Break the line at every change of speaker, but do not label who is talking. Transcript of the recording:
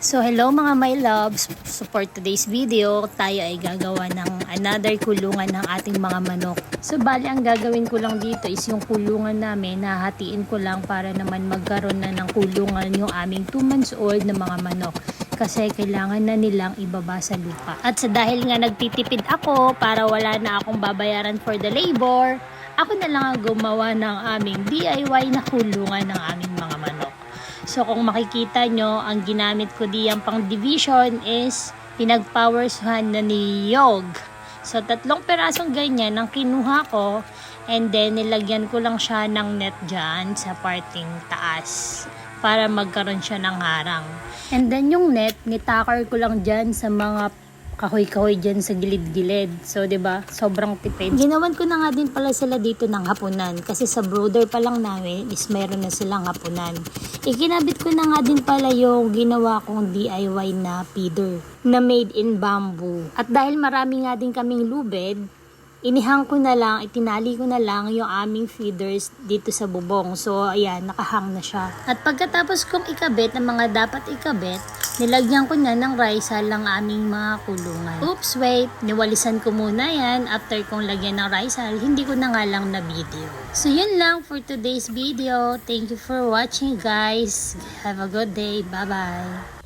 So hello mga my loves, so for today's video, tayo ay gagawa ng another kulungan ng ating mga manok. So bali ang gagawin ko lang dito is yung kulungan namin, nahatiin ko lang para naman magkaroon na ng kulungan yung aming 2 months old na mga manok. Kasi kailangan na nilang ibaba sa lupa. At sa dahil nga nagtitipid ako para wala na akong babayaran for the labor, ako na lang ang gumawa ng aming DIY na kulungan ng aming. So kung makikita nyo, ang ginamit ko diyan pang division is pinag-powershan na ni Yog. So tatlong perasong ganyan ang kinuha ko and then nilagyan ko lang siya ng net dyan sa parting taas para magkaroon siya ng harang. And then yung net, nitakar ko lang dyan sa mga kahoy-kahoy dyan sa gilid-gilid. So, 'di ba Sobrang tipid. Ginawan ko na nga din pala sila dito ng hapunan. Kasi sa brooder pa lang namin is meron na silang hapunan. Ikinabit ko na nga din pala yung ginawa kong DIY na feeder na made in bamboo. At dahil marami nga din kaming lubid, inihang ko na lang, itinali ko na lang yung aming feeders dito sa bubong. So, ayan, nakahang na siya. At pagkatapos kong ikabit ng mga dapat ikabit, nilagyan ko na ng rice lang aming mga kulungan. Oops, wait, niwalisan ko muna yan after kong lagyan ng rice hindi ko na nga lang na video. So, yun lang for today's video. Thank you for watching, guys. Have a good day. Bye-bye.